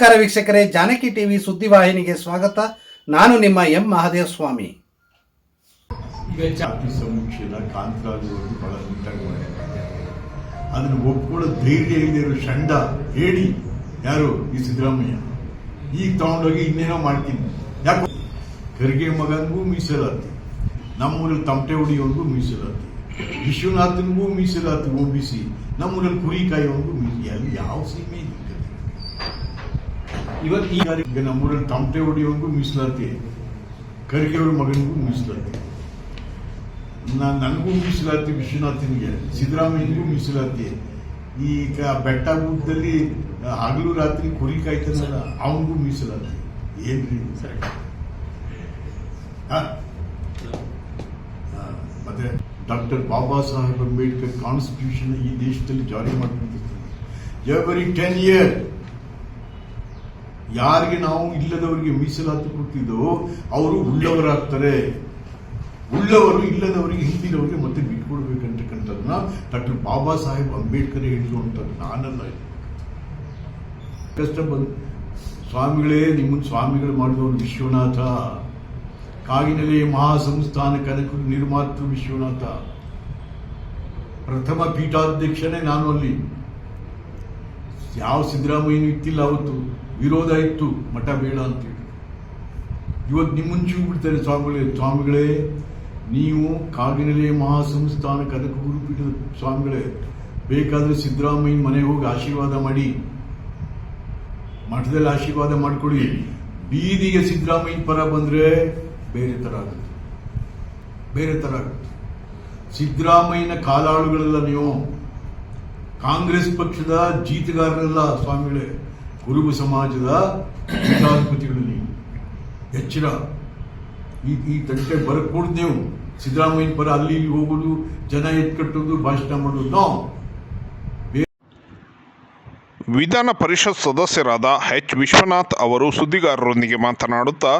ನಮಸ್ಕಾರ ವೀಕ್ಷಕರೇ, ಜಾನಕಿ ಟಿವಿ ಸುದ್ದಿವಾಹಿನಿಗೆ ಸ್ವಾಗತ. ನಾನು ನಿಮ್ಮ ಎಂ ಮಹಾದೇವ ಸ್ವಾಮಿ ಅದನ್ನು ಒಪ್ಕೊಳ್ಳೋ ಧೈರ್ಯ ಇಲ್ಲದೆ ಇರೋ ಷಂಡ ಹೇಳಿ. ಯಾರು? ಈ ಸಿದ್ದರಾಮಯ್ಯ. ಈಗ ತಗೊಂಡೋಗಿ ಇನ್ನೇನೋ ಮಾಡ್ತೀನಿ. ಯಾಕೆ? ಖರ್ಗೆ ಮಗನಿಗೂ ಮೀಸಲಾತಿ. ನಮ್ಮೂರಲ್ಲಿ ತಮಟೆ ಹುಡಿಯವ್ರಿಗೂ ಮೀಸಲಾತಿ. ವಿಶ್ವನಾಥನಿಗೂ ಮೀಸಲಾತಿ, ಒ ಬಿ ಸಿ. ನಮ್ಮೂರಲ್ಲಿ ಕುರಿ ಕಾಯೋನ್ಗೂ ಮೀ ಅಲ್ಲಿ ಯಾವ ಸೀಮೆ ಇದೆ? ಇವತ್ತು ಈ ಈಗ ನಮ್ಮೂರಲ್ಲಿ ತಮಟೆ ಹೊಡಿಯೋನ್ಗೂ ಮೀಸಲಾತಿ ಖರ್ಗೆ ಅವ್ರ ಮಗನಿಗೂ ಮೀಸಲಾತಿ ನಾನು ನನಗೂ ಮೀಸಲಾತಿ ವಿಶ್ವನಾಥನಿಗೆ ಸಿದ್ದರಾಮಯ್ಯನಿಗೂ ಮೀಸಲಾತಿ ಈಗ ಬೆಟ್ಟ ಗುಡ್ಡದಲ್ಲಿ ಹಗಲು ರಾತ್ರಿ ಕುರಿ ಕಾಯ್ತಾನಲ್ಲ ಅವನಿಗೂ ಮೀಸಲಾತಿ ಏನ್ರಿ ಮತ್ತೆ ಡಾಕ್ಟರ್ ಬಾಬಾ ಸಾಹೇಬ್ ಅಂಬೇಡ್ಕರ್ ಕಾನ್ಸ್ಟಿಟ್ಯೂಷನ್ ಈ ದೇಶದಲ್ಲಿ ಜಾರಿ ಮಾಡಿಕೊಂಡಿರ್ತಾರೆ. ಎವರಿ ಟೆನ್ ಇಯರ್ ಯಾರಿಗೆ ನಾವು ಇಲ್ಲದವರಿಗೆ ಮೀಸಲಾತಿ ಕೊಡ್ತಿದ್ದೋ ಅವರು ಉಳ್ಳವರಾಗ್ತಾರೆ. ಉಳ್ಳವರು ಇಲ್ಲದವರಿಗೆ, ಹಿಂದಿನವರಿಗೆ ಮತ್ತೆ ಬಿಟ್ಕೊಡ್ಬೇಕಂತಕ್ಕಂಥದ್ದನ್ನ ಡಾಕ್ಟರ್ ಬಾಬಾ ಸಾಹೇಬ್ ಅಂಬೇಡ್ಕರ್ ಹೇಳಿರುವಂಥದ್ದು ನಾನಲ್ಲ. ಕಷ್ಟ ಬಂದು ಸ್ವಾಮಿಗಳೇ, ನಿಮ್ಮನ್ನು ಸ್ವಾಮಿಗಳು ಮಾಡಿದವರು ವಿಶ್ವನಾಥ. ಕಾಗಿನೆಲೆ ಮಹಾಸಂಸ್ಥಾನ ಕನಕ ನಿರ್ಮಾತೃ ವಿಶ್ವನಾಥ. ಪ್ರಥಮ ಪೀಠಾಧ್ಯಕ್ಷನೇ ನಾನು ಅಲ್ಲಿ. ಯಾವ ಸಿದ್ದರಾಮಯ್ಯನೂ ಇತ್ತಿಲ್ಲ ಅವತ್ತು. ವಿರೋಧ ಇತ್ತು, ಮಠ ಬೇಡ ಅಂತೇಳಿ. ಇವತ್ತು ನಿಮ್ಮ ಮುಂಚೆಗೂ ಬಿಡ್ತಾರೆ ಸ್ವಾಮಿಗಳೇ. ಸ್ವಾಮಿಗಳೇ, ನೀವು ಕಾಗಿನೆಲೆ ಮಹಾಸಂಸ್ಥಾನ ಕನಕ ಗುರುಪೀಠದ ಸ್ವಾಮಿಗಳೇ, ಬೇಕಾದ್ರೆ ಸಿದ್ದರಾಮಯ್ಯ ಮನೆಗೆ ಹೋಗಿ ಆಶೀರ್ವಾದ ಮಾಡಿ. ಮಠದಲ್ಲಿ ಆಶೀರ್ವಾದ ಮಾಡಿಕೊಡಿ. ಬೀದಿಗೆ ಸಿದ್ದರಾಮಯ್ಯ ಪರ ಬಂದರೆ ಬೇರೆ ಥರ ಆಗುತ್ತೆ. ಬೇರೆ ಥರ ಆಗುತ್ತೆ. ಸಿದ್ದರಾಮಯ್ಯನ ಕಾಲಾಳುಗಳೆಲ್ಲ ನೀವು ಕಾಂಗ್ರೆಸ್ ಪಕ್ಷದ ಜೀತಗಾರರೆಲ್ಲ ಸ್ವಾಮಿಗಳೇ, ಕುರುಬ ಸಮಾಜದ ಪೀಠಾಧಿಪತಿಗಳು ನೀವು ಎಚ್ಚರ. ಈ ಈ ತಂಟೆ ಬರಕೂಡ್ದು ನೀವು ಸಿದ್ದರಾಮಯ್ಯ ಪರ ಅಲ್ಲಿ ಹೋಗೋದು, ಜನ ಎತ್ಕಟ್ಟೋದು ಭಾಷಣ ಮಾಡೋದು. ನಾವು ವಿಧಾನ ಪರಿಷತ್ ಸದಸ್ಯರಾದ ಎಚ್. ವಿಶ್ವನಾಥ್ ಅವರು ಸುದ್ದಿಗಾರರೊಂದಿಗೆ ಮಾತನಾಡುತ್ತಾ,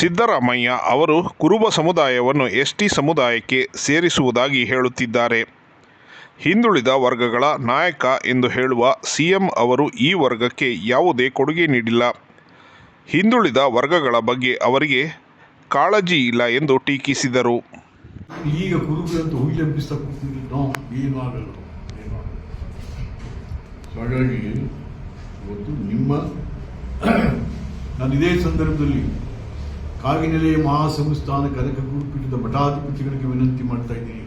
ಸಿದ್ದರಾಮಯ್ಯ ಅವರು ಕುರುಬ ಸಮುದಾಯವನ್ನು ಎಸ್ಟಿ ಸಮುದಾಯಕ್ಕೆ ಸೇರಿಸುವುದಾಗಿ ಹೇಳುತ್ತಿದ್ದಾರೆ. ಹಿಂದುಳಿದ ವರ್ಗಗಳ ನಾಯಕ ಎಂದು ಹೇಳುವ ಸಿಎಂ ಅವರು ಈ ವರ್ಗಕ್ಕೆ ಯಾವುದೇ ಕೊಡುಗೆ ನೀಡಿಲ್ಲ. ಹಿಂದುಳಿದ ವರ್ಗಗಳ ಬಗ್ಗೆ ಅವರಿಗೆ ಕಾಳಜಿ ಇಲ್ಲ ಎಂದು ಟೀಕಿಸಿದರು. ಈಗ ಇವತ್ತು ನಿಮ್ಮ ನಾನು ಇದೇ ಸಂದರ್ಭದಲ್ಲಿ ಕಾಗಿನೆಲೆ ಮಹಾಸಂಸ್ಥಾನ ಕನಕ ಗುರುಪೀಠದ ಮಠಾಧಿಪತಿಗಳಿಗೆ ವಿನಂತಿ ಮಾಡ್ತಾ ಇದ್ದೀನಿ.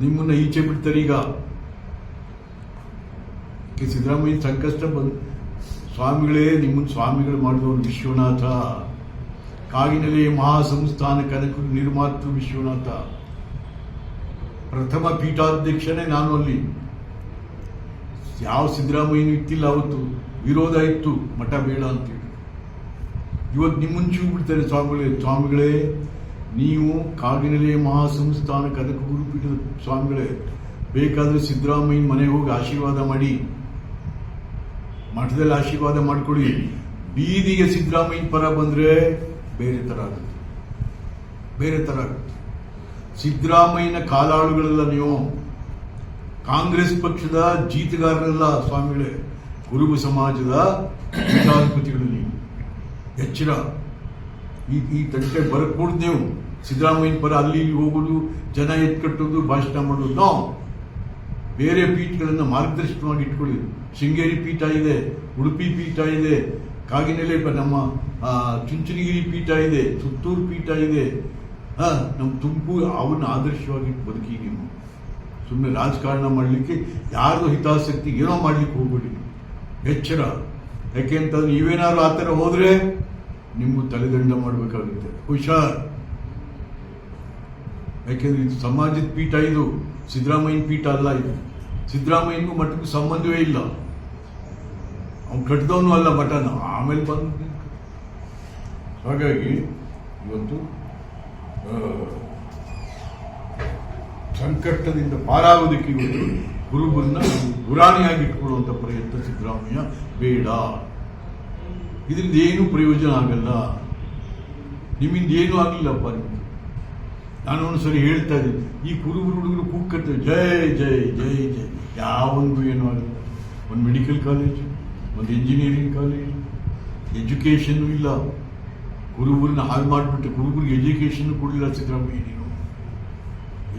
ನಿಮ್ಮನ್ನ ಈಚೆ ಬಿಡ್ತಾರೆ ಈಗ. ಸಿದ್ದರಾಮಯ್ಯ ಸಂಕಷ್ಟ ಬಂದು ಸ್ವಾಮಿಗಳೇ, ನಿಮ್ಮನ್ನು ಸ್ವಾಮಿಗಳು ಮಾಡಿದವರು ವಿಶ್ವನಾಥ. ಕಾಗಿನಲ್ಲಿ ಮಹಾಸಂಸ್ಥಾನ ಕನಕ ನಿರ್ಮಾತೃ ವಿಶ್ವನಾಥ. ಪ್ರಥಮ ಪೀಠಾಧ್ಯಕ್ಷನೇ ನಾನು ಅಲ್ಲಿ. ಯಾವ ಸಿದ್ದರಾಮಯ್ಯನೂ ಇತ್ತಿಲ್ಲ ಅವತ್ತು. ವಿರೋಧ ಇತ್ತು. ಮಠ ಬೇಡ ಅಂತೇಳಿ. ಇವತ್ತು ನಿಮ್ಮನ್ನು ಬಿಡ್ತಾರೆ ಸ್ವಾಮಿಗಳೇ ಸ್ವಾಮಿಗಳೇ. ನೀವು ಕಾಗಿನೆಲೆ ಮಹಾಸಂಸ್ಥಾನ ಕನಕ ಗುರುಪೀಠದ ಸ್ವಾಮಿಗಳೇ, ಬೇಕಾದ್ರೆ ಸಿದ್ದರಾಮಯ್ಯ ಮನೆಗೆ ಹೋಗಿ ಆಶೀರ್ವಾದ ಮಾಡಿ, ಮಠದಲ್ಲಿ ಆಶೀರ್ವಾದ ಮಾಡ್ಕೊಳ್ಳಿ ಬೀದಿಗೆ ಸಿದ್ದರಾಮಯ್ಯ ಪರ ಬಂದ್ರೆ ಬೇರೆ ತರ ಆಗುತ್ತೆ. ಬೇರೆ ತರ ಆಗುತ್ತೆ. ಸಿದ್ದರಾಮಯ್ಯನ ಕಾಲಾಳುಗಳೆಲ್ಲ ನೀವು, ಕಾಂಗ್ರೆಸ್ ಪಕ್ಷದ ಜೀತಗಾರರೆಲ್ಲ ಸ್ವಾಮಿಗಳೇ ಕುರುಬ ಸಮಾಜದ ಪೀಠಾಧಿಪತಿಗಳು ನೀವು. ಎಚ್ಚರ. ಈ ಈ ತಂಟೆ ಬರಕೂಡ್ದು ನೀವು. ಪರ ಅಲ್ಲಿ ಹೋಗೋದು, ಜನ ಎತ್ಕಟ್ಟೋದು ಭಾಷಣ ಮಾಡೋದು. ನಾವು ಬೇರೆ ಪೀಠಗಳನ್ನು ಮಾರ್ಗದರ್ಶನವಾಗಿ ಇಟ್ಕೊಳ್ಳಿ. ಶೃಂಗೇರಿ ಪೀಠ ಇದೆ, ಉಡುಪಿ ಪೀಠ ಇದೆ, ಕಾಗಿನೆಲೆ ನಮ್ಮ ಚುಂಚನಗಿರಿ ಪೀಠ ಇದೆ, ಸುತ್ತೂರು ಪೀಠ ಇದೆ. ನಮ್ಮ ತುಮಕೂರು ಅವನ್ನ ಆದರ್ಶವಾಗಿ ಬದುಕಿ ನೀವು. ಸುಮ್ಮನೆ ರಾಜಕಾರಣ ಮಾಡಲಿಕ್ಕೆ ಯಾರ್ದು ಹಿತಾಸಕ್ತಿ ಏನೋ ಮಾಡಲಿಕ್ಕೆ ಹೋಗ್ಬೇಡಿ. ಎಚ್ಚರ. ಯಾಕೆಂತಂದ್ರೆ ನೀವೇನಾದ್ರು ಆ ಥರ ಹೋದ್ರೆ ನಿಮ್ಗೂ ತಲೆದಂಡ ಮಾಡಬೇಕಾಗುತ್ತೆ. ಹುಷಾರ್. ಯಾಕೆಂದ್ರೆ ಇದು ಸಮಾಜದ ಪೀಠ ಇದು. ಸಿದ್ದರಾಮಯ್ಯನ ಪೀಠ ಅಲ್ಲ ಇದು. ಸಿದ್ದರಾಮಯ್ಯನಿಗೂ ಮಠಕ್ಕೂ ಸಂಬಂಧವೇ ಇಲ್ಲ. ಅವ್ನು ಕಟ್ಟಿದವನು ಅಲ್ಲ ಮಠನ. ಆಮೇಲೆ ಬಂದು ಹಾಗಾಗಿ ಇವತ್ತು ಸಂಕಟದಿಂದ ಪಾರಾಗೋದಕ್ಕೆ ಇವತ್ತು ಗುರುಗುರನ್ನ ಗುರಾಣಿಯಾಗಿ ಇಟ್ಕೊಳ್ಳುವಂಥ ಪ್ರಯತ್ನ ಸಿದ್ದರಾಮಯ್ಯ ಬೇಡ. ಇದರಿಂದ ಏನೂ ಪ್ರಯೋಜನ ಆಗಲ್ಲ. ನಿಮ್ಮಿಂದ ಏನೂ ಆಗಲಿಲ್ಲಪ್ಪ ನಿಮ್ಮ ನಾನು ಒಂದ್ಸರಿ ಹೇಳ್ತಾ ಇದ್ದೀನಿ. ಈ ಕುರುಬರು ಹುಡುಗರು ಕೂಗ್ಕತ್ತೆ ಜೈ ಜೈ ಜೈ ಜೈ. ಯಾವೊಂದು ಏನೂ ಆಗಲ್ಲ. ಒಂದು ಮೆಡಿಕಲ್ ಕಾಲೇಜು ಒಂದು ಇಂಜಿನಿಯರಿಂಗ್ ಕಾಲೇಜು ಎಜುಕೇಷನ್ನು ಇಲ್ಲ. ಕುರುಬರನ್ನ ಹಾಳು ಮಾಡಿಬಿಟ್ಟು ಕುರುಬರಿಗೆ ಎಜುಕೇಷನ್ ಕೊಡಲಿಲ್ಲ ಸಿದ್ದರಾಮಯ್ಯ ನೀನು.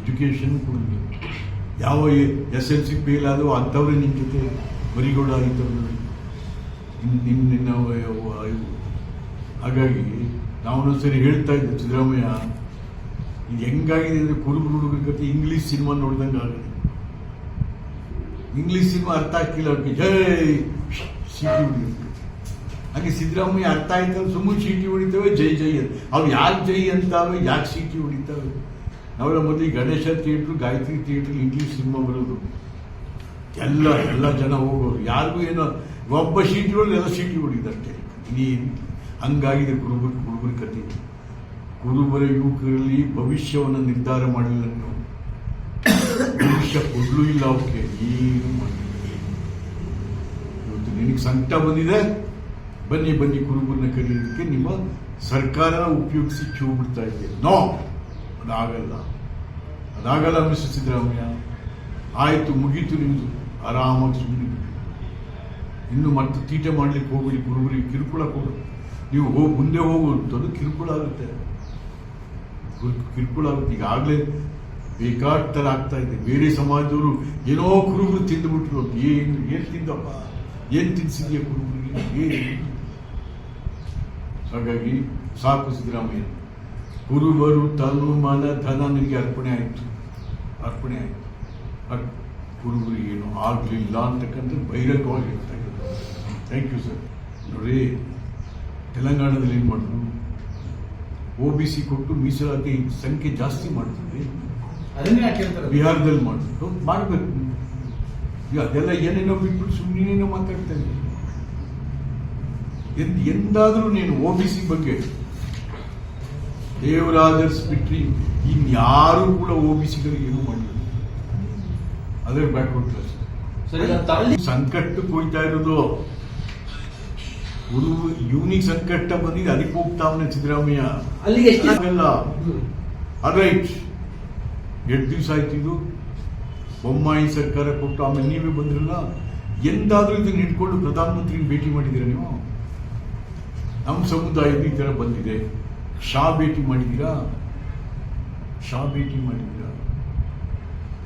ಎಜುಕೇಷನ್ ಕೊಡಲಿಲ್ಲ. ಯಾವ ಎಸ್ ಎಲ್ ಸಿ ಫೇಲ್ ಆದವು ಅಂಥವ್ರೆ ನಿಮ್ಮ ಜೊತೆ. ಬರಿಗೌಡ ನಿನ್ನ ಇವು. ಹಾಗಾಗಿ ನಾವು ಸರಿ ಹೇಳ್ತಾ ಇದ್ದೆ, ಸಿದ್ದರಾಮಯ್ಯ. ಇದು ಹೆಂಗಾಗಿದೆ ಅಂದರೆ ಕುರುಬರು ಹುಡುಗರ ಕತೆ ಇಂಗ್ಲೀಷ್ ಸಿನಿಮಾ ನೋಡಿದಂಗೆ ಆಗಿದೆ. ಇಂಗ್ಲಿಷ್ ಸಿನಿಮಾ ಅರ್ಥ ಆಗ್ತಿಲ್ಲ ಅವ್ರಿಗೆ. ಜೈ ಸಿಟಿ ಹೊಡಿಯೋದು ಹಾಗೆ ಸಿದ್ದರಾಮಯ್ಯ ಅರ್ಥ ಆಯ್ತಲ್ಲ ಸುಮ್ಮನೆ ಚೀಟಿ ಹೊಡಿತವೆ, ಜೈ ಜೈ ಅಂತ. ಅವ್ರು ಯಾಕೆ ಜೈ ಅಂತಾವೆ ಯಾಕೆ ಸಿಟಿ ಹೊಡಿತಾವೆ? ನಾವೆಲ್ಲ ಮೊದಲು Ganesha theatre Gayatri theatre English cinema ಬರೋದು. ಎಲ್ಲ ಎಲ್ಲ ಜನ ಹೋಗೋರು. ಯಾರಿಗೂ ಏನೋ ಒಬ್ಬ ಸೀಟಿ ಹೊಡೆದು ಎಲ್ಲ ಸೀಟಿ ಹೊಡಿದಷ್ಟೇ ಇನ್ನೇನು ಹಂಗಾಗಿದೆ ಕುರುಬರ ಕುರುಬರ ಕತೆ. ಕುರುಬರ ಯುವಕರಲ್ಲಿ ಭವಿಷ್ಯವನ್ನು ನಿರ್ಧಾರ ಮಾಡಲಿಲ್ಲ ಭವಿಷ್ಯ ಕೊಡಲೂ ಇಲ್ಲ ಅವಕ್ಕೆ ಏನು ಇವತ್ತು ನಿನಗೆ ಸಂಕಟ ಬಂದಿದೆ? ಬನ್ನಿ ಬನ್ನಿ ಕುರುಬರನ್ನ ಕಲಿಯೋದಕ್ಕೆ ನಿಮ್ಮ ಸರ್ಕಾರ ಉಪಯೋಗಿಸಿ ಕ್ಯೂ ಬಿಡ್ತಾ ಇದೆ. ನೋ! ಅದಾಗಲ್ಲ. ಅದಾಗಲ್ಲ ಮಿಸ್ ಸಿದ್ದರಾಮಯ್ಯ. ಆಯಿತು, ಮುಗೀತು ನಿಮ್ಮದು ಆರಾಮಾಗಿ ಸುಮ್ಮನೆ ಇನ್ನು ಮತ್ತೆ ತೀಟೆ ಮಾಡ್ಲಿಕ್ಕೆ ಹೋಗಿ ಗುರುಗಳಿಗೆ ಕಿರುಕುಳ ಕೊಡು. ನೀವು ಹೋಗಿ ಮುಂದೆ ಹೋಗುವಂಥದ್ದು ಕಿರುಕುಳ ಆಗುತ್ತೆ. ಕಿರು- ಕಿರುಕುಳ ಆಗುತ್ತೆ. ಈಗಾಗಲೇ ಥರ ಆಗ್ತಾ ಇದೆ. ಬೇರೆ ಸಮಾಜದವರು ಏನೋ ಕುರುಬರು ತಿಂದುಬಿಟ್ರು ಅಂತ. ಏನು ಏನು ತಿಂದಪ್ಪ? ಏನು ತಿನ್ಸಿದ್ಯಾ ಕುರುಬರಿಗೆ ಏನು? ಹಾಗಾಗಿ ಸಾಕು ಸಿದ್ದರಾಮಯ್ಯ. ಕುರುಬರು ತನು ಮನ ಧನ ನಿಮಗೆ ಅರ್ಪಣೆ ಆಯಿತು. ಅರ್ಪಣೆ ಆಯಿತು. ಕುರುಬರಿಗೆ ಏನು ಆಗಲಿಲ್ಲ ಅಂತಕ್ಕಂಥ ಬಹಿರಂಗವಾಗಿ ಹೇಳ್ತಾ ಇದ್ದಾರೆ ಥ್ಯಾಂಕ್ ಯು ಸರ್ ನೋಡಿ ತೆಲಂಗಾಣದಲ್ಲಿ ಏನು ಮಾಡಿದ್ರು? ಒ ಬಿ ಸಿ ಕೊಟ್ಟು ಮೀಸಲಾತಿ ಸಂಖ್ಯೆ ಜಾಸ್ತಿ ಹೇಳ್ತಾರೆ? ಬಿಹಾರದಲ್ಲಿ ಮಾಡಿದ್ರು ಮಾಡಬೇಕು ಈಗ ಅದೆಲ್ಲ ಏನೇನೋ ಬಿಟ್ಬಿಟ್ಟು ಸುಮ್ಮನೇನೋ ಮಾತಾಡ್ತಾ ಇದ್ದೀನಿ ಎಂದ್ ಎಂದಾದರೂ ನೀನು ಒ ಬಿ ಸಿ ಬಗ್ಗೆ ದೇವರಾದರ್ಸ್ ಬಿಟ್ರಿ ಇನ್ಯಾರೂ ಕೂಡ ಒ ಬಿ ಸಿಗಳಿಗೆ ಏನು ಮಾಡಿಲ್ಲ ಅದೇ ಬ್ಯಾಕ್ವರ್ಡ್ ಕ್ಲಾಸ್ ಸರಿ ಈಗ ತಳ್ಳಿ. ಸಂಕಟ ಕೊಯ್ತಾ ಇರೋದು. ಗುರು ಯೂನಿಕ್ ಸಂಕಟ ಬಂದಿದೆ ಅದಕ್ಕೆ ಹೋಗ್ತಾವನೆ ಸಿದ್ದರಾಮಯ್ಯ. ಅಲ್ಲಿಗೆ ರೈಟ್ ಎಷ್ಟು ದಿವಸ ಆಯ್ತು ಇದು? ಬೊಮ್ಮಾಯಿ ಸರ್ಕಾರ ಕೊಟ್ಟು ಆಮೇಲೆ ನೀವೇ ಬಂದಿರಲ್ಲ? ಎಂದಾದರೂ ಇದನ್ನ ಇಟ್ಕೊಂಡು ಪ್ರಧಾನಮಂತ್ರಿ ಭೇಟಿ ಮಾಡಿದ್ದೀರಾ ನೀವು? ನಮ್ಮ ಸಮುದಾಯದ ಈ ಥರ ಬಂದಿದೆ. ಶಾ ಭೇಟಿ ಮಾಡಿದ್ದೀರಾ? ಶಾ ಭೇಟಿ ಮಾಡಿದ್ದೀರಾ?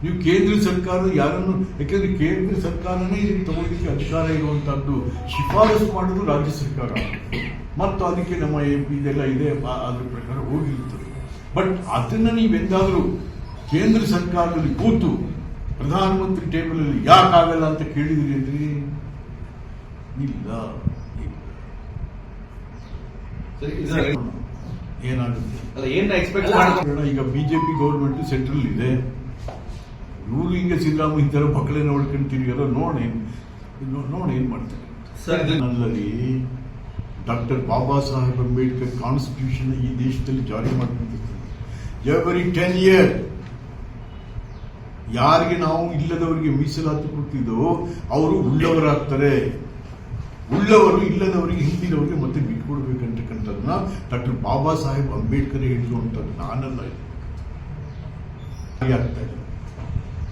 ನೀವು ಕೇಂದ್ರ ಸರ್ಕಾರ ಯಾರನ್ನು ಯಾಕೆಂದ್ರೆ ಕೇಂದ್ರ ಸರ್ಕಾರನೇ ಇದಕ್ಕೆ ತಗೊಳ್ಳಿಕ್ಕೆ ಅಧಿಕಾರ ಇರುವಂತಹದ್ದು ಶಿಫಾರಸು ಮಾಡುದು ರಾಜ್ಯ ಸರ್ಕಾರ. ಮತ್ತು ಅದಕ್ಕೆ ನಮ್ಮ ಎಂ ಪಿ ಇದೆಲ್ಲ ಇದೆ ಅದ್ರ ಪ್ರಕಾರ ಹೋಗಿರುತ್ತದೆ. ಬಟ್ ಅದನ್ನ ನೀವೆಂದಾದರೂ ಕೇಂದ್ರ ಸರ್ಕಾರದಲ್ಲಿ ಕೂತು ಪ್ರಧಾನಮಂತ್ರಿ ಟೇಬಲ್ ಅಲ್ಲಿ ಯಾಕಾಗಲ್ಲ ಅಂತ ಕೇಳಿದಿರಿ ಅಂದ್ರೆ ಇಲ್ಲ ಏನಾಗುತ್ತೆ? ಈಗ ಬಿಜೆಪಿ ಗೌರ್ಮೆಂಟ್ ಸೆಂಟ್ರಲ್ ಇದೆ. ಇವರು ಹಿಂಗೆ ಸಿದ್ದರಾಮಯ್ಯ ಈ ಥರ ಮಕ್ಕಳೇ ನೋಡ್ಕೊಂಡು ಎಲ್ಲ ನೋಡಿ ನೋಡಿ ಏನು ಮಾಡ್ತಾರೆ. ಸರ್ ನನ್ನಲ್ಲಿ ಡಾಕ್ಟರ್ ಬಾಬಾ ಸಾಹೇಬ್ ಅಂಬೇಡ್ಕರ್ ಕಾನ್ಸ್ಟಿಟ್ಯೂಷನ್ ಈ ದೇಶದಲ್ಲಿ ಜಾರಿ ಮಾಡಿಕೊಂಡಿರ್ತಾರೆ. ಎವರಿ ಟೆನ್ ಇಯರ್ ಯಾರಿಗೆ ನಾವು ಇಲ್ಲದವರಿಗೆ ಮೀಸಲಾತಿ ಕೊಡ್ತಿದ್ದೋ ಅವರು ಉಳ್ಳವರಾಗ್ತಾರೆ. ಉಳ್ಳವರು ಇಲ್ಲದವರಿಗೆ ಹಿಂದಿನವರಿಗೆ ಮತ್ತೆ ಬಿಟ್ಕೊಡ್ಬೇಕಂತಕ್ಕಂಥದ್ದನ್ನ ಡಾಕ್ಟರ್ ಬಾಬಾ ಸಾಹೇಬ್ ಅಂಬೇಡ್ಕರ್ ಹೇಳಿರುವಂಥದ್ದು ನಾನಲ್ಲ ಆಗ್ತಾ ಇದೆ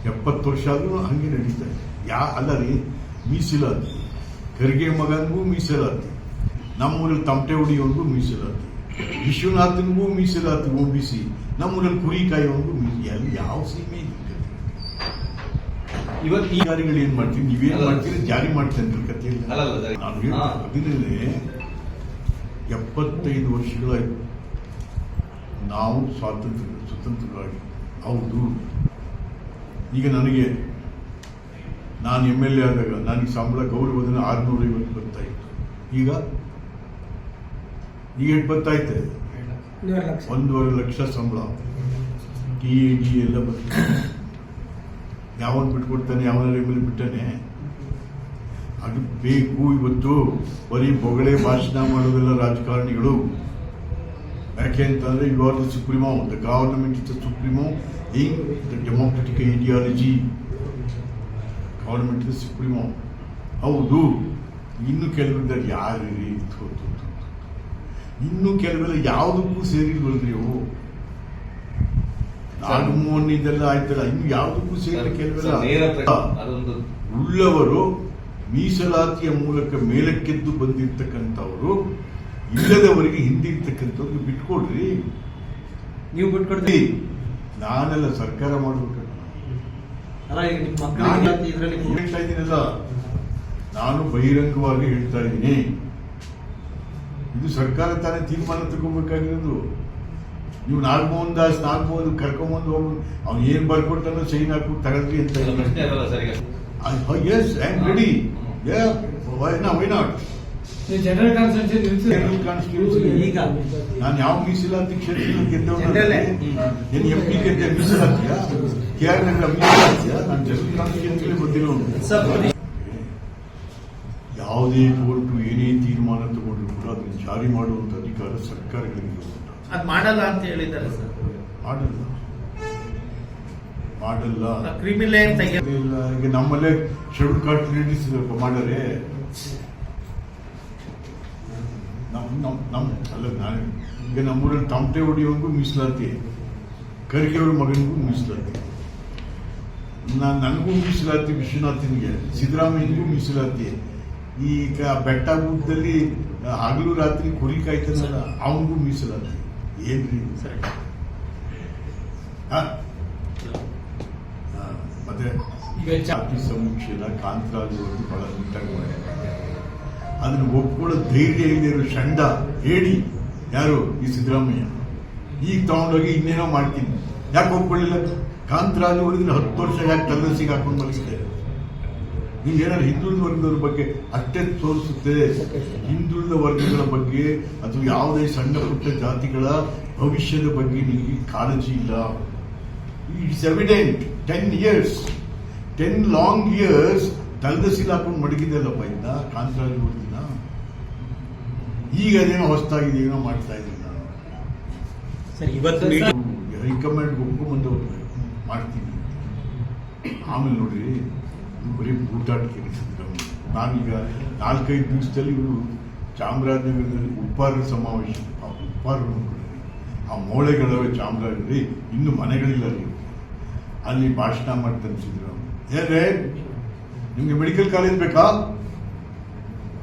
ಎಪ್ಪತ್ತು ವರ್ಷ ಆದ್ರೂ ಹಂಗೆ ನಡೀತಾ ಇದೆ. ಯಾ ಅಲ್ಲ ರೀ ಮೀಸಲಾತಿ. ಖರ್ಗೆ ಮಗನಿಗೂ ಮೀಸಲಾತಿ. ನಮ್ಮೂರಲ್ಲಿ ತಮಟೆ ಹೊಡಿಯೋನ್ಗೂ ಮೀಸಲಾತಿ. ವಿಶ್ವನಾಥನ್ಗೂ ಮೀಸಲಾತಿ ಒ ಬಿ ಸಿ ನಮ್ಮೂರಲ್ಲಿ ಕುರಿ ಕಾಯೋನ್ಗೂ ಮೀಸಿ ಅಲ್ಲಿ ಯಾವ ಸೀಮೆ ಇವತ್ತು ಈ ಜಾರಿಗಳು ಏನು ಮಾಡ್ತೀವಿ ನೀವೇನ್. ಮಾಡ್ತೀರಿ? ಜಾರಿ ಮಾಡ್ತೀನಿ ಅಂತ ಕಥೆ ಇಲ್ಲ. ನಾನು. ಅದರಲ್ಲೇ ಎಪ್ಪತ್ತೈದು ವರ್ಷಗಳಾಯ್ತು. ನಾವು ಸ್ವಾತಂತ್ರ್ಯ ಸ್ವತಂತ್ರವಾಗಿ ಹೌದು. ಈಗ ನನಗೆ ನಾನು ಎಂ ಎಲ್ ಎ ಆದಾಗ ನನಗೆ ಸಂಬಳ ಗೌರವಧನ ಆರುನೂರ ಐವತ್ತು ಬರ್ತಾ ಇತ್ತು ಈಗ ಈಗ ಬರ್ತಾ ಇತ್ತೆ ಒಂದೂವರೆ ಲಕ್ಷ ಸಂಬಳ. ಟಿ ಎ ಡಿ ಎಲ್ಲ ಬರ್ತದೆ. ಯಾವನ್ ಬಿಟ್ಕೊಡ್ತಾನೆ ಯಾವನ ಮೇಲೆ ಬಿಟ್ಟಾನೆ? ಅದು ಬೇಕು ಇವತ್ತು. ಬರೀ ಬೊಗಳೆ ಭಾಷಣ ಮಾಡೋದೆಲ್ಲ ರಾಜಕಾರಣಿಗಳು. ಯಾಕೆ ಅಂತಂದ್ರೆ you are the supremo the government is the supremo in the democratic ideology government is supremo ಹೌದು. ಇನ್ನು ಕೆಲವರಿದ್ದಾರೆ ಯಾರು ರೀ. ಇನ್ನು ಕೆಲವೆಲ್ಲ ಯಾವುದಕ್ಕೂ ಸೇರಿ ನಾಗಮೋಹನ್ ಇದೆಲ್ಲ ಆಯ್ತಲ್ಲ. ಇನ್ನು ಯಾವುದಕ್ಕೂ ಸೇರಿ ಕೆಲವೆಲ್ಲ ಉಳ್ಳವರು ಮೀಸಲಾತಿಯ ಮೂಲಕ ಮೇಲಕ್ಕೆದ್ದು ಬಂದಿರ್ತಕ್ಕಂಥವ್ರು ಇಲ್ಲದವರಿಗೆ ಹಿಂದಿರ್ತಕ್ಕಂಥವ್ರಿಗೆ ಬಿಟ್ಕೊಡ್ರಿ. ನೀವು ಬಿಟ್ಕೊಡ್ರಿ ನಾನೆಲ್ಲ ಸರ್ಕಾರ ಮಾಡ್ಬೇಕು ಅಲ್ಲ ಈಗ ನಿಮ್ಮ ನಾನು ಇದರಲ್ಲಿ ಹೇಳ್ತಾ ಇದ್ದೀನಲ್ಲ. ನಾನು ಬಹಿರಂಗವಾಗಿ ಹೇಳ್ತಾ ಇದ್ದೀನಿ. ಇದು ಸರ್ಕಾರ ತಾನೇ ತೀರ್ಮಾನ ತಗೋಬೇಕಾಗಿರೋದು. ನೀವು ನಾಗಮೋಹನ್ ದಾಸ್ ನಾಗಮೋಹನ್ ಕರ್ಕೊಂಬಂದು ಹೋಗು ಅವ್ನು ಏನ್ ಬರ್ಕೊಟ್ಟನೋ ಸೈನ್ ಹಾಕು ತಗೊಳ್ರಿ ಅಂತ yes I am ready why not general constituency ಈಗ. ನಾನು ಯಾವ ಮೀಸಲಾತಿ ಕ್ಷೇತ್ರದಲ್ಲಿ ಗೆದ್ದವನು. ಏನು ಎಂ ಪಿ ಗೆದ್ದೆ ಮೀಸಲಾತಿಯ ಕೆ ಆರ್ ನಗರ ಮೀಸಲಾತಿಯ ನಾನು ಜನರಲ್ ಕಾನ್ಸ್ಟಿಟ್ಯೂನ್ಸಿಯಲ್ಲಿ ಬಂದಿರೋನು ಸರ್ ಯಾವುದೇ ಕೋರ್ಟ್ ಏನೇ ತೀರ್ಮಾನ ತಗೊಂಡ್ರು ಕೂಡ ಅದನ್ನು ಜಾರಿ ಮಾಡುವಂತ ಅಧಿಕಾರ ಸರ್ಕಾರಗಳಿಗೆ ಅದ್ ಮಾಡಲ್ಲ ಅಂತ ಹೇಳಿದ್ದಾರೆ ಸರ್ ಮಾಡಲ್ಲ. ಮಾಡಲ್ಲ. ಇಲ್ಲ ಈಗ ನಮ್ಮಲ್ಲೇ ಶೆಡ್ಯೂಲ್ ಕಾಸ್ಟ್ ರಿಲೀಸ್ ಮಾಡರೆ. ನಮ್ ನಮ್ಮ ನಮ್ ಅಲ್ಲ ನಾನು ಈಗ ನಮ್ಮೂರಲ್ಲಿ ತಮಟೆ ಹೊಡಿಯೋಂಗೂ ಮೀಸಲಾತಿ ಕರಿಕೆಯವ್ರ ಮಗನಿಗೂ ಮೀಸಲಾತಿ ನಾನು ನನಗೂ ಮೀಸಲಾತಿ ವಿಶ್ವನಾಥನ್ಗೆ. ಸಿದ್ದರಾಮಯ್ಯನಿಗೂ ಮೀಸಲಾತಿ ಈಗ ಬೆಟ್ಟ ಗುಡ್ಡದಲ್ಲಿ ಹಗಲು ರಾತ್ರಿ ಕುರಿ ಕಾಯ್ತಾನಲ್ಲ ಅವನಿಗೂ ಮೀಸಲಾತಿ ಏನ್ರಿ ಸರಿ. ಹ? ಹ, ಮತ್ತೆ ಜಾತಿ ಕಾಂತರಾಜ್ ಕಾಂತರಾಜು ಅವರು ಬಹಳ ನೀಟಾಗಿ ಮಾಡಿದ್ದಾರೆ. ಅದನ್ನು ಒಪ್ಕೊಳ್ಳೋ ಧೈರ್ಯ ಇಲ್ಲದೆ ಇರೋ ಷಂಡ ಹೇಳಿ ಯಾರು ಈ ಸಿದ್ದರಾಮಯ್ಯ? ಈಗ ತಗೊಂಡೋಗಿ ಇನ್ನೇನೋ ಮಾಡ್ತೀನಿ. ಯಾಕೆ ಒಪ್ಕೊಳ್ಳಿಲ್ಲ? ಕಾಂತರಾಜು ಅವರಿಗೆ ಹತ್ತು ವರ್ಷ ಯಾಕೆ ಕಲ್ಲಸಿಗೆ ಹಾಕೊಂಡು ಮಲಗಿದ್ದಾರೆ? ನೀವು ಏನಾದ್ರು ಹಿಂದುಳಿದ ವರ್ಗದವ್ರ ಬಗ್ಗೆ ಅಷ್ಟೇ ತೋರಿಸುತ್ತೆ. ಹಿಂದುಳಿದ ವರ್ಗಗಳ ಬಗ್ಗೆ ಅಥವಾ ಯಾವುದೇ ಸಣ್ಣ ಪುಟ್ಟ ಜಾತಿಗಳ ಭವಿಷ್ಯದ ಬಗ್ಗೆ ನಿಮಗೆ ಕಾಳಜಿ ಇಲ್ಲ. It's evident ten years ten long years ತಲೆದಸಿಲ್ ಹಾಕೊಂಡು ಮಡಗಿದೆಯಲ್ಲಪ್ಪ ಕಾಂತರಾಜು ದಿನ ಈಗ ಅದೇನೋ ಹೊಸದಾಗಿದೆ ಏನೋ ಮಾಡ್ತಾ ಇದ್ದೀನಿ ನಾನು. ಸರ್ ಇವತ್ತು ಹೈಕಮಾಂಡ್ ಒಪ್ಕೊಂಡ್ಬಂದು ಮಾಡ್ತೀನಿ. ಆಮೇಲೆ ನೋಡ್ರಿ ಬರೀ ಊಟಾಟಕ್ಕೆ ನಾನೀಗ ನಾಲ್ಕೈದು ದಿವಸದಲ್ಲಿ ಇವರು ಚಾಮರಾಜನಗರದಲ್ಲಿ ಉಪ್ಪಾರ ಸಮಾವೇಶ ಆ ಉಪ್ಪಾರ ಆ ಮೋಳೆಗಳವೆ ಚಾಮರಾಜರಿ ಇನ್ನು ಮನೆಗಳಿಲ್ಲ ಅಲ್ಲಿ. ಅಲ್ಲಿ ಭಾಷಣ ಮಾಡ್ತಾನೆ ಸಿದ್ದರಾಮಯ್ಯ ಏನ್ರೇ ನಿಮಗೆ ಮೆಡಿಕಲ್ ಕಾಲೇಜ್ ಬೇಕಾ?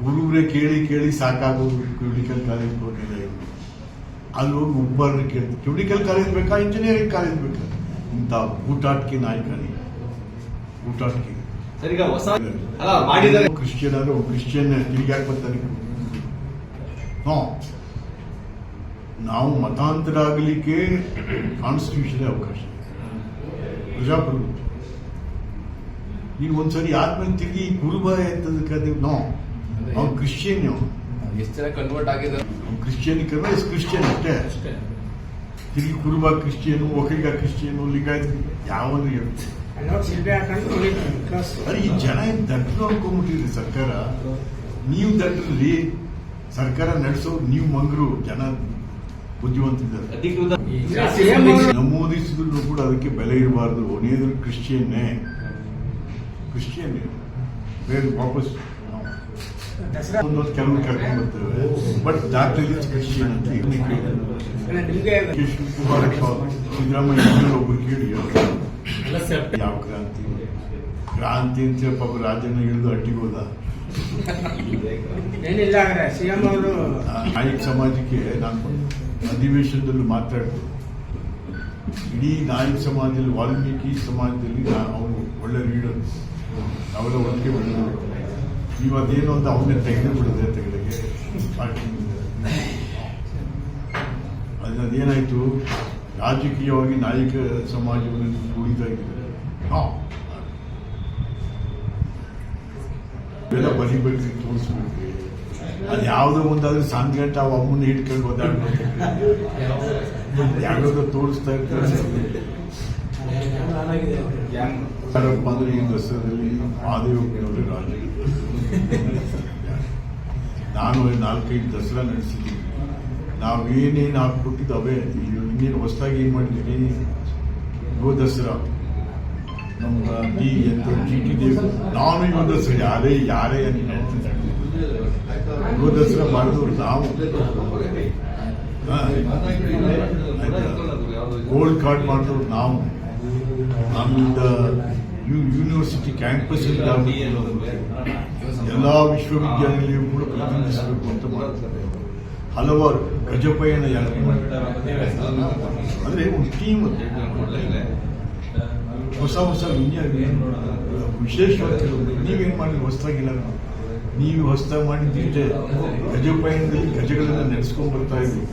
ಹುಡುಗರೆ ಕೇಳಿ ಕೇಳಿ ಸಾಕಾಗೋದು ಮೆಡಿಕಲ್ ಕಾಲೇಜ್ ಹೋಗಿಲ್ಲ ಇವ್ರು ಅಲ್ಲಿ ಹೋಗಿ ಒಬ್ಬರನ್ನ ಕೇಳ್ತೀವಿ ಕ್ಯೂಡಿಕಲ್ ಕಾಲೇಜ್ ಬೇಕಾ ಇಂಜಿನಿಯರಿಂಗ್ ಕಾಲೇಜ್ ಬೇಕಾ? ಇಂಥ ಊಟಾಟ್ಕಿ ನಾಯಕನಿ ಊಟಾಟ್ಕಿ ಸರಿಗ ಹೊಸ ಅಲ್ಲ ಕ್ರಿಶ್ಚಿಯನ್ ಆದ್ರೆ ಒಬ್ಬ ಕ್ರಿಶ್ಚಿಯನ್ ತಿರುಗಿ ಯಾಕೆ ಬರ್ತಾನೆ ಹ್ಞೂ ನಾವು ಮತಾಂತರ ಆಗಲಿಕ್ಕೆ ಕಾನ್ಸ್ಟಿಟ್ಯೂಷನ್ ಅವಕಾಶ. ಪ್ರಜಾಪ್ರಭುತ್ವ. ಈಗ ಒಂದ್ಸರಿ ಆದ್ಮೇಲೆ ತಿರುಗಿ ಅಂತ ಕೇಳ್ತೀವಿ ನೋ. ಅವ್ನು ಕ್ರಿಶ್ಚಿಯನ್ ಎಷ್ಟು ಜನ ಕನ್ವರ್ಟ್ ಆಗಿದ್ದಾರೆ? ಅವ್ನು ಕ್ರಿಶ್ಚಿಯನ್ ಕರ್ಮ ಇಸ್ ಕ್ರಿಶ್ಚಿಯನ್ ಅಷ್ಟೇ. ತಿರುಗಿ ಕುರುಬ ಕ್ರಿಶ್ಚಿಯನು ಒಕರಿಗ ಕ್ರಿಶ್ಚಿಯನು ಲಿಂಗಾಯತ್ ಯಾವನು ಇರುತ್ತೆ. ಅರೆ ಈ ಜನ ದಡ್ರು ಅನ್ಕೊಂಡ್ಬಿಟ್ಟಿರಿ ಸರ್ಕಾರ? ನೀವು ದಡ್ರಲ್ಲಿ ಸರ್ಕಾರ ನಡೆಸೋ ನೀವು ಮಂಗರು ಜನ ಬುದ್ಧಿವಂತಿದ್ದಾರೆ. ನಮೂದಿಸಿದ್ರು ಕೂಡ ಅದಕ್ಕೆ ಬೆಲೆ ಇರಬಾರ್ದು. ಒನೆಯದ್ರು ಕ್ರಿಶ್ಚಿಯನ್ನೇ. ಕ್ರಿಶ್ಚಿಯನ್ ಬೇರೆ ವಾಪಸ್ ಒಂದೊಂದು ಕೆಲವು ಕರ್ಕೊಂಡು ಬರ್ತೇವೆ ಬಟ್ ಕೆ. ಶಿವಕುಮಾರ್ ಸಿದ್ದರಾಮಯ್ಯ ಒಬ್ರು ಕೇಳಿ ಯಾವ ಕ್ರಾಂತಿ ಕ್ರಾಂತಿ ಅಂತ ಪಾಪ ರಾಜನ ಹಿಡಿದು ಅಟ್ಟಿಗೆ ಹೋದ ನಾಯಕ ಸಮಾಜಕ್ಕೆ ನಾನು ಅಧಿವೇಶನದಲ್ಲಿ ಮಾತಾಡ್ತೀನಿ ಇಡೀ ನಾಯಕ ಸಮಾಜದಲ್ಲಿ, ವಾಲ್ಮೀಕಿ ಸಮಾಜದಲ್ಲಿ ಅವನು ಒಳ್ಳೆ ಲೀಡರ್ ಅವರ ಒಟ್ಟಿಗೆ ಬೆಳೆದವರು ಅದೇನು ಅಂತ ಅವನ್ನೇ ತೆಗೆದು ಬಿಡಿದೆ ತೆಗೆದಕ್ಕೆ ಅದನ್ನ ಅದೇನಾಯ್ತು? ರಾಜಕೀಯವಾಗಿ ನಾಯಕ ಸಮಾಜವನ್ನು ತುಳಿತಾ ಇದ್ದಾರೆ. ಬಲಿ ಇವೆಲ್ಲ ತೋರಿಸ್ಬೇಕು. ಅದು ಯಾವುದೋ ಒಂದಾದ್ರೆ ಸಂಗಟ ಅವ ಅಮ್ಮನ್ನ ಹಿಡ್ಕೊಂಡು ಓದಾಡ್ಬೇಕು ತೋರಿಸ್ತಾ ಇರ್ತಾರೆ. ಯಾರಪ್ಪ ಅಂದ್ರೆ ಈ ದಸರಾದಲ್ಲಿ? ಮಹಾದೇವಪ್ಪನವರು ನಾನು ನಾಲ್ಕೈದು ದಸರಾ ನಡೆಸಿದ್ದೀನಿ. ನಾವೇನೇನು ಹಾಕ್ಬಿಟ್ಟಿದ್ದಾವೆ ಅವೇ ಈಗ ಇನ್ನೇನು ಹೊಸದಾಗಿ ಏನು ಮಾಡಿದ್ದೀನಿ ಗೋ ದಸರಾ. ನಮ್ಮ ಡಿ ಎಂತ ಜಿ ಟಿ ದೇವ್. ನಾನು ಯುವ ದಸರಾ, ಯಾರೇ ಯಾರೇ ನೀನು ಯುವ ದಸರಾ ಮಾಡಿದವರು ನಾವು. ಗೋಲ್ಡ್ ಕಾರ್ಡ್ ಮಾಡಿದವರು ನಾವು. ನಮ್ಮಿಂದ ಯೂನಿವರ್ಸಿಟಿ ಕ್ಯಾಂಪಸ್ ಎಲ್ಲ ವಿಶ್ವವಿದ್ಯಾನಿಲಯ ಕೂಡ ಪ್ರತಿನಿಧಿಸಬೇಕು ಅಂತ ಹಲವಾರು ಗಜಪಯಣ ಯಾತ್ರೆ ಅಂದರೆ ಒಂದು ಟೀಮ್ ಹೊಸ ಹೊಸ ವಿನ್ಯಾಸ ವಿಶೇಷವಾಗಿ ನೀವು ನೀವೇನ್ ಮಾಡಿ ಹೊಸದಾಗಿಲ್ಲ. ನೀವು ಹೊಸದಾಗಿ ಮಾಡಿದ್ದಿದ್ರೆ ಗಜಪಯಣದಲ್ಲಿ ಗಜಗಳನ್ನ ನಡೆಸ್ಕೊಂಡ್ ಬರ್ತಾ ಇದ್ವಿ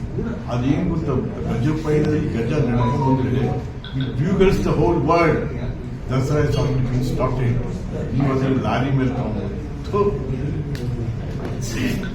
ಅದೇನ್ ಗೊತ್ತಾ? ಗಜಪಯಣದಲ್ಲಿ ಗಜ ನಡ್ಕೊಂಡು you ವ್ಯೂಗಲ್ಸ್ the whole world Dasara started ನೀವು ಅದನ್ನ ಲಾರಿ ಮೇಲೆ ತಗೊಂಡು Sim.